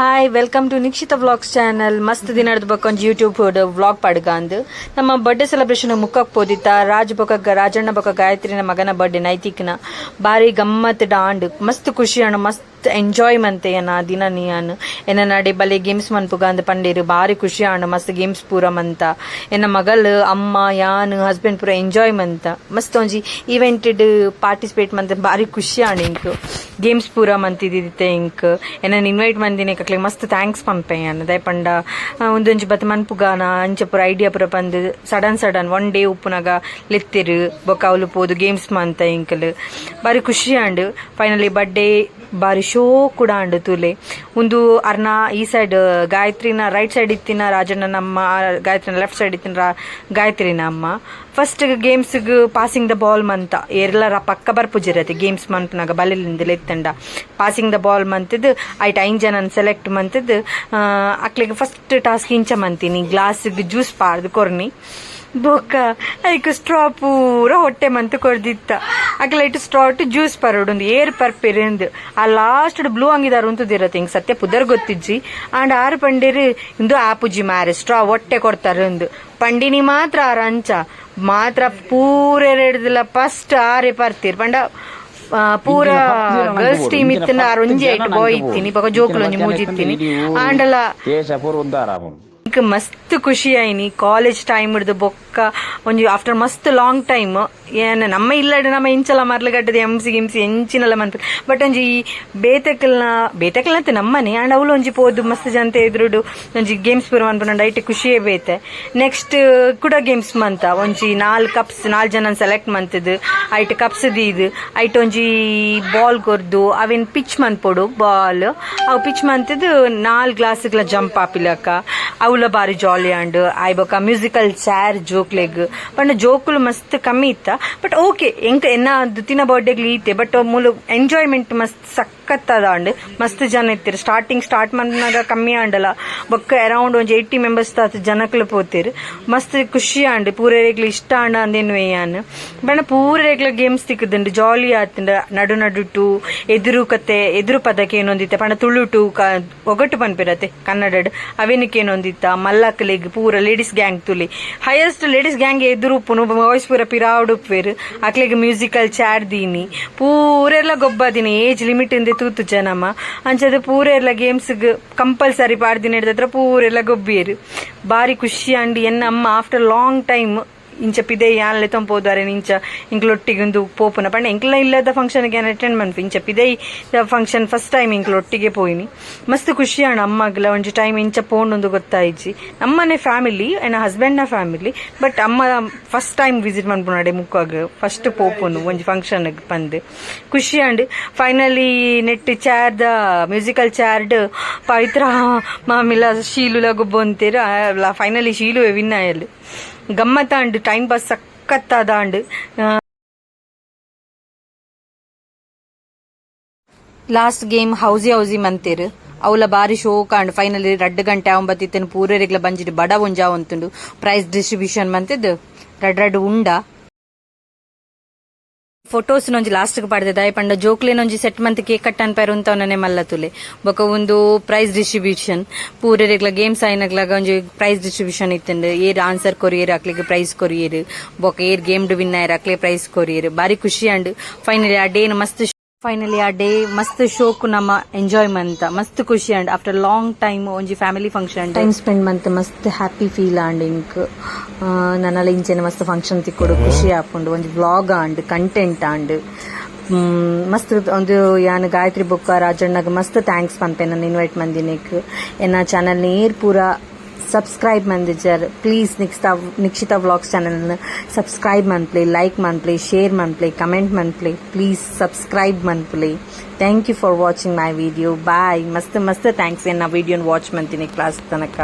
Hi welcome to Nikshita vlogs channel ಮಸ್ತ್ ದಿನ ಬಕ್ಕೊಂದು ಯೂಟ್ಯೂಬ್ ವ್ಲಾಗ್ ಪಡ್ಗಾಂದ್ ನಮ್ಮ ಬರ್ಡೇ ಸೆಲೆಬ್ರೇಷನ್ ಮುಖಕ್ ಪೋದಿತ್ತ. ರಾಜ್ ಬೊಕ್ಕ ರಾಜಣ್ಣ ಬೊಕ್ಕ ಗಾಯತ್ರಿನ ಮಗನ ಬರ್ಡೇ ನೈತಿಕ್ನ. ಬಾರಿ ಗಮ್ಮತ್ ಡಾಂಡ್. ಮಸ್ತ್ ಖುಷಿ ಅಣ್ಣ, ಮಸ್ತ್ ಎಂಜಾಯ್ ಮಂತೆಯನ ದಿನ ನೀಯನ್. ಎನ್ನ ನಡೆ ಬಲೆ ಗೇಮ್ಸ್ ಮನ್ಪುಗಾಂದ್ ಪಂಡೇರು ಬಾರಿ ಖುಷಿ ಆಂಡ, ಮಸ್ತ್ ಗೇಮ್ಸ್ ಪೂರ ಮಂತ ಎನ್ನ ಮಗಲ್ ಅಮ್ಮ, ಯಾನ್ ಹಸ್ಬೆಂಡ್ ಪೂರ ಎಂಜಾಯ್ ಮಂತ ಮಸ್ತ್ ಒಂಜಿ ಈವೆಂಟೆಡ್ ಪಾರ್ಟಿಸಿಪೇಟ್ ಮಂತ ಬಾರಿ ಖುಷಿ ಆಂಡ್ ಇಂಕ್. ಗೇಮ್ಸ್ ಪೂರ ಮಂತಿದ್ದಿತ್ತೆ ಇಂಕ್. ಎನ್ನ ಇನ್ವೈಟ್ ಮಂದಿನ ಕಕ್ಲೆ ಮಸ್ತ್ ಥ್ಯಾಂಕ್ಸ್ ಪಂಪೆ ದಯ ಪಂಡ. ಒಂದೊಂಜಿ ಬತ್ ಮನ್ಪುಗಾನ ಅಂಚ ಪೂರ ಐಡಿಯಾ ಪೂರ ಬಂದ್ ಸಡನ್ ಸಡನ್ ಒನ್ ಡೇ ಉಪ್ಪುನಾಗ ಲೆತ್ತಿರು ಬೊಕ್ಕ ಅವಲು ಪೋದು ಗೇಮ್ಸ್ ಮಂತ ಇಂಕಲ್. ಬಾರಿ ಖುಷಿ ಆಂಡ್ ಫೈನಲಿ ಬರ್ಡೇ ಬಾರಿ ಶೋ ಕೂಡ ಅಂಡು ತುಲೆ ಒಂದು ಅರ್ನ ಈ ಸೈಡ್ ಗಾಯತ್ರಿನ ರೈಟ್ ಸೈಡ್ ಇತ್ತಿನ ರಾಜಣ್ಣ ನಮ್ಮ ಗಾಯತ್ರಿನ ಲೆಫ್ಟ್ ಸೈಡ್ ಇತ್ತಿನ ಗಾಯತ್ರಿನ ಅಮ್ಮ. ಫಸ್ಟ್ ಗೇಮ್ಸ್ಗೆ ಪಾಸಿಂಗ್ ದ ಬಾಲ್ ಮಂತ. ಎಲ್ಲರ ಪಕ್ಕ ಬರ್ಪುಜಿರತ್ತೆ ಗೇಮ್ಸ್ ಮನ್ಪನಾಗ ಬಲಿಲಿಂದ ಎತ್ತಂಡ ಪಾಸಿಂಗ್ ದ ಬಾಲ್ ಮಂತದ್, ಐಟ್ ಐನ್ ಜನ ಸೆಲೆಕ್ಟ್ ಮಂತದ್ ಅಕ್ಲಿಗೆ ಫಸ್ಟ್ ಟಾಸ್ಕ್ ಇಂಚ ಮಂತೀನಿ. ಗ್ಲಾಸ್ಗೆ ಜ್ಯೂಸ್ ಪಾರ್ದು ಕೊರ್ನಿ. ಬೊಕ್ಕ ಐಕ್ ಸ್ಟ್ರಾ ಪೂರ ಹೊಟ್ಟೆ ಮಂತ್ ಕೊರ್ದಿತ್ತ. ಅಕ್ಲ ಇಟ್ಟು ಸ್ಟ್ರಾ ಜ್ಯೂಸ್ ಪರೋಡು ಏರ್ ಪರ್ಪಿರಿಂದು. ಆ ಲಾಸ್ಟ್ ಬ್ಲೂ ಅಂಗಿದಾರು ಅಂತದಿರ ತಿಂಗ್ ಸತ್ಯ ಪುದರ್ ಗೊತ್ತಿಜ್ಜಿ. ಆಂಡ್ ಆರು ಪಂಡಿರಿ ಇಂದು ಆಪುಜಿ ಮಾರೆ ಸ್ಟ್ರಾ ಒಟ್ಟೆ ಕೊಡ್ತಾರೆ ಒಂದು ಪಂಡಿನಿ ಮಾತ್ರ ಆರ ಅಂಚ ಮಾತ್ರ ಪೂರ ಹಿಡ್ದಿಲ್ಲ ಫಸ್ಟ್ ಆರೆ ಪರ್ತೀರ್ ಪಂಡ ಪೂರ ಗರ್ಲ್ಸ್ ಟೀಮ್ ಇತ್ತಿನ ಆರು ಒಂಜಿ ಐಟ್ ಬಾಯ್ ಇತ್ತೀನಿ. ಬೊಕ ಜೋಕುಲು ಒಂಜಿ ಮೂಜಿ ಇತ್ತೀನಿ ಆಂಡಲ ಮಸ್ತ್ ಖುಷಿ ಆಯ್ನಿ. ಕಾಲೇಜ್ ಟೈಮ್ ಹಿಡ್ದು ಬೊಕ್ಕ ಒಂಜಿ ಆಫ್ಟರ್ ಮಸ್ತ್ ಲಾಂಗ್ ಟೈಮ್ ಏನ ನಮ್ಮ ಇಲ್ಲಡ್ ನಮ್ಮ ಇಂಚಲ ಮರ್ಲಗಡ್ಡದ ಎಂಸಿ ಗಿಮ್ಸಿ ಎಂಚಿನಲ್ಲ ಮನ್ಪ ಬಟ್ ಒಂಜಿ ಬೇತಕಲ್ನ ಬೇತಕಲ್ನ ಅಂತ ನಮ್ಮನೆ ಅಂಡ್ ಅವಳು ಒಂಜಿ ಪೋದು ಮಸ್ತ್ ಜನತೆ ಎದುರುಡು, ಒಂಜಿ ಗೇಮ್ಸ್ ಪೂರ ಮನ್ಪುಂಡು ಐಟ್ ಖುಷಿಯೇ ಬೇತೆ. ನೆಕ್ಸ್ಟ್ ಕೂಡ ಗೇಮ್ಸ್ ಮಂತ, ಒಂಜಿ ನಾಲ್ ಕಪ್ಸ್ ನಾಲ್ ಜನ ಸೆಲೆಕ್ಟ್ ಮಂತದ್ದು ಐಟ್ ಕಪ್ಸ್ ದೀದ್ ಐಟ್ ಒಂಜಿ ಬಾಲ್ ಕೊರ್ದು, ಅವೇನ್ ಪಿಚ್ ಮನ್ಪೊಡು ಬಾಲ್ ಅವು ಪಿಚ್ ಮಂತದ್ದು ನಾಲ್ ಗ್ಲಾಸ್ಗಳ ಜಂಪ್ ಆಪಿಲಕ, ಅವಳ ಬಾರಿ ಜಾಲಿ ಅಂಡ್ ಐ ಮ್ಯೂಸಿಕಲ್ ಚೇರ್ ಜೋಕ್ ಲೆಗ್ ಪಂಡ ಜೋಕುಲು ಮಸ್ತ್ ಕಮ್ಮಿ ಇತ್ತ. ಬಟ್ ಓಕೆ ಎಂಕ ಎನ್ನ ದುತಿನ ಬರ್ಡೇ ಇತ್ತೆ ಬಟ್ ಮೂಲ ಎಂಜಾಯ್ಮೆಂಟ್ ಮಸ್ತ್ ಸಖತ್ ಅದ ಅಂಡ್ ಮಸ್ತ್ ಜನ ಇತ್ತೀರಿ. ಸ್ಟಾರ್ಟಿಂಗ್ ಸ್ಟಾರ್ಟ್ ಮಾಡಿದಾಗ ಕಮ್ಮಿ ಆಂಡಲ. ಬೊಕ್ಕ ಅರೌಂಡ್ ಒಂಜಿ ಏಯ್ಟಿ ಮೆಂಬರ್ಸ್ ತಾತ ಜನಕ್ಲು ಪೋತೀರಿ. ಮಸ್ತ್ ಖುಷಿ ಅಂಡ್ ಪೂರೇಗ್ಲಿ ಇಷ್ಟ ಅಂಡ ಅಂದೇನು ವೇಯಾನ್ ಬಣ್ಣ ಪೂರೇಗ್ಲ ಗೇಮ್ಸ್ ತಿಕ್ಕದಂಡ್ ಜಾಲಿ ಆತಂಡ ನಡು ನಡುಟು, ಎದುರು ಕತೆ, ಎದುರು ಪದಕ್ಕೆ ಏನೊಂದಿತ್ತೆ. ಪಂಡ ತುಳುಟು ಒಗಟು ಪನ್ಪಿರತ್ತೆ ಕನ್ನಡ ಅವೇನಕ್ಕೆ ಏನೊಂದಿತ್ತ? ಮಲ್ಲಕ್ ಲೆಗ್ ಪೂರ ಲೇಡೀಸ್ ಗ್ಯಾಂಗ್ ತುಲಿ. ಹೈಯೆಸ್ಟ್ ಲೇಡೀಸ್ ಗ್ಯಾಂಗ್ ಎದುರು ವಾಯ್ಸ್ ಪೂರ ಪಿರಾವುಡು ಉಪ್ಪೇರು ಅಕ್ಲೆಗ್ ಮ್ಯೂಸಿಕಲ್ ಚಾಡ್ ದೀನಿ. ಪೂರೆಲ್ಲ ಗೊಬ್ಬದಿನಿ ಏಜ್ ಲಿಮಿಟ್ ಇಂದೆ ತೂತು ಜನಮ್ಮ ಅಂಚದ ಪೂರೆಲ್ಲ ಗೇಮ್ಸ್ ಕಂಪಲ್ಸರಿ ಪಾಡ್ದಿನ ಹಿಡ್ದತ್ರ ಪೂರೆಲ್ಲ ಗೊಬ್ಬಿಯರು. ಬಾರಿ ಖುಷಿ ಅಂಡಿ ಎನ್ನ ಅಮ್ಮ ಆಫ್ಟರ್ ಲಾಂಗ್ ಟೈಮ್ ಇಂಚ ಪಿದೆ ಯಾನ್ಲೆ ತಂಪೋದಾರೆ ಇಂಚ ಇಂಕ್ಲೊಟ್ಟಿಗೊಂದು ಪೋಪುನ ಪಂಡ. ಎಂಕ್ಲ ಇಲ್ಲದ ಫಂಕ್ಷನ್ಗೆ ಅಟೆಂಡ್ ಮನ್ಪು ಇಂಚ ಪಿದೆ ಫಂಕ್ಷನ್ ಫಸ್ಟ್ ಟೈಮ್ ಇಂಕ್ಲೊಟ್ಟಿಗೆ ಪೋಯಿನಿ. ಮಸ್ತ್ ಖುಷಿ ಅಮ್ಮಗ್ಲ ಒಂಜಿ ಟೈಮ್ ಇಂಚ ಪೋಂಡೊಂದು ಗೊತ್ತಾಯಿಜಿ. ನಮ್ಮನೆ ಫ್ಯಾಮಿಲಿ ಎನ್ನ ನ ಫ್ಯಾಮಿಲಿ ಬಟ್ ಅಮ್ಮ ಫಸ್ಟ್ ಟೈಮ್ ವಿಸಿಟ್ ಮನ್ಪುನಾಡೆ ಮುಕ್ಕಾಗ ಫಸ್ಟ್ ಪೋಪುನು ಒಂಜಿ ಫಂಕ್ಷನ್ ಪಂದ್. ಖುಷಿ and finally net the musical chair ಪವಿತ್ರ ಮಾಮಿಲ ಶೀಲುಲ ಅಂತೀರ ಫೈನಲಿ ಶೀಲು ವಿನ್ ಆಯಲ್ ಗಮ್ಮತ್ತ and time pass ಸಖತ್ತಾದ and last game housie housie ಮಂತೇರು. ಅವಳ ಬಾರಿ ಶೋಕ ಅಂಡ್ ಫೈನಲಿ ರಡ್ಡ್ ಗಂಟೆ ಒಂಬತ್ತಿತ್ತೇನು ಪೂರೆರೆಗ್ಲ ಬಂಜಿಟ್ಟು ಬಡ ಒಂಜಾವಂತುಂಡು ಪ್ರೈಸ್ ಡಿಸ್ಟ್ರಿಬ್ಯೂಷನ್ ಮಂತಿದ್ದು ರಡ್ ರಡ್ ಉಂಡ. ಫೋಟೋಸ್ ನೊಂಜಿ ಲಾಸ್ಟ್ ಪಡೆದ ಪಂಡ ಜೋಕ್ಲೆನೊಂಜಿ ಸೆಟ್ ಮಂತ್ ಕೇಕ್ ಕಟ್ ಅನ್ಪೈರು ಅಂತ ಅವನೇ ಮಲ್ಲ ತುಲೆ ಬೊಕ ಒಂದು ಪ್ರೈಸ್ ಡಿಸ್ಟ್ರಿಬ್ಯೂಷನ್ ಪೂರೆರೆಗ್ಲ ಗೇಮ್ಸ್ ಆಯ್ನಗ್ಲಾಗ ಒಂಜಿ ಪ್ರೈಸ್ ಡಿಸ್ಟ್ರಿಬ್ಯೂಷನ್ ಇತ್ತಂಡು ಏರ್ ಆನ್ಸರ್ ಕೊರಿಯರ್ ಅಕ್ಲಿಗೆ ಪ್ರೈಸ್ ಕೊರಿಯರ್. ಬೊಕ ಏರ್ ಗೇಮ್ ಡು ವಿನ್ ಆಯ್ರ ಅಕ್ಲೆ ಪ್ರೈಸ್ ಕೊರಿಯರ್. ಬಾರಿ ಖುಷಿ ಆಂಡ್ ಫೈನಲಿ ಆ ಡೇನ್ ಮಸ್ತ್ ಫೈನಲಿ ಆ ಡೇ ಮಸ್ತ್ ಶೋಕು ನಮ್ಮ ಎಂಜಾಯ್ ಮಂತ ಮಸ್ತ್ ಖುಷಿ ಅಂಡ್ ಆಫ್ಟರ್ ಲಾಂಗ್ ಟೈಮ್ ಒಂಜಿ ಫ್ಯಾಮಿಲಿ ಫಂಕ್ಷನ್ ಟೈಮ್ ಸ್ಪೆಂಡ್ ಮಂತ್ ಮಸ್ತ್ ಹ್ಯಾಪಿ ಫೀಲ್ ಆಂಡ್ ಇಂಕ್ ನನ್ನಲ್ಲ ಇಂಚೆನೆ ಮಸ್ತ್ ಫಂಕ್ಷನ್ ತಿಕ್ಕೊಡು ಖುಷಿ ಆಪುಂಡು ಒಂಜಿ ವ್ಲಾಗ್ ಆಂಡ್ ಕಂಟೆಂಟ್ ಆಂಡ್ ಮಸ್ತ್ ಒಂದು ಯಾನ್ ಗಾಯತ್ರಿ ಬೊಕ್ಕ ರಾಜಣ್ಣಗ ಮಸ್ತ್ ಥ್ಯಾಂಕ್ಸ್ ಪಂಪೆ ನನ್ನ ಇನ್ವೈಟ್ ಮಂದಿನಿಕ್. ಎನ್ನ ಚಾನಲ್ ನೇರ್ ಪೂರ ಸಬ್ಸ್ಕ್ರೈಬ್ ಮಂದಿಜರ್ ಪ್ಲೀಸ್ ನಿಕ್ಸ್ತ ನಿಕ್ಷಿತ ವ್ಲಾಗ್ಸ್ ಚಾನಲ್ನ ಸಬ್ಸ್ಕ್ರೈಬ್ ಮನ್ಪ್ಲೆ ಲೈಕ್ ಮಂತ್ಲಿ ಶೇರ್ ಮಂತ್ಲಿ ಕಮೆಂಟ್ ಮನ್ಪ್ಲೆ please subscribe ಮನ್ಪ್ಲೆ thank you for watching my video bye ಮಸ್ತ್ ಮಸ್ತ್ ಥ್ಯಾಂಕ್ಸ್ ಏನು ನಾ ವಿಡಿಯೋನ ವಾಚ್ ಮಾಡ್ತೀನಿ ಕ್ಲಾಸ್ ತನಕ